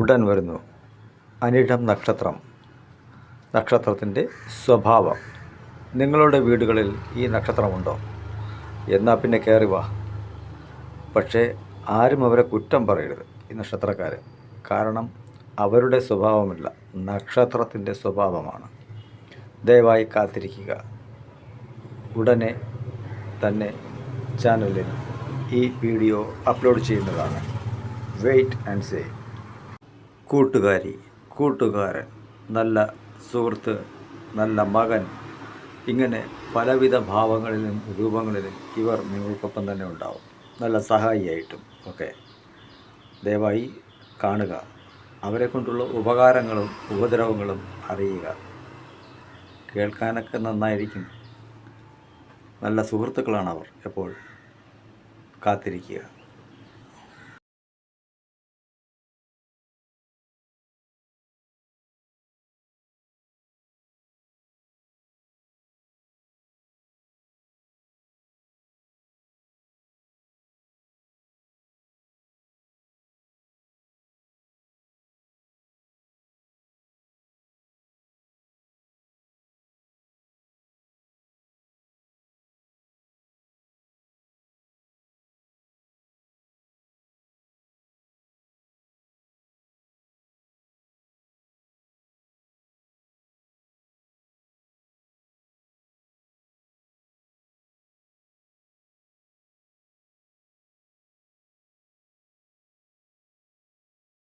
ഉടൻ വരുന്നു. അനിഴം നക്ഷത്രം. നക്ഷത്രത്തിന്റെ സ്വഭാവം. നിങ്ങളുടെ വീടുകളിൽ ഈ നക്ഷത്രമുണ്ടോ? എന്നാൽ പിന്നെ കയറി വാ. പക്ഷേ ആരും അവരെ കുറ്റം പറയരുത് ഈ നക്ഷത്രക്കാർ കാരണം അവരുടെ സ്വഭാവമല്ല. നക്ഷത്രത്തിന്റെ സ്വഭാവമാണ്. ദയവായി കാത്തിരിക്കുക. ഉടനെ തന്നെ ചാനലിൽ ഈ വീഡിയോ അപ്ലോഡ് ചെയ്യുന്നതാണ്. Wait and see. കൂട്ടുകാരി കൂട്ടുകാരൻ നല്ല സുഹൃത്ത് നല്ല മകൻ. ഇങ്ങനെ പലവിധ ഭാവങ്ങളിലും രൂപങ്ങളിലും ഇവർ നിങ്ങൾക്കൊപ്പം തന്നെ ഉണ്ടാവും. നല്ല സഹായിയായിട്ടും ഒക്കെ. ദയവായി കാണുക. അവരെ കൊണ്ടുള്ള ഉപകാരങ്ങളും ഉപദ്രവങ്ങളും അറിയുക. കേൾക്കാനൊക്കെ നന്നായിരിക്കും. നല്ല സുഹൃത്തുക്കളാണ് അവർ എപ്പോൾ കാത്തിരിക്കുക.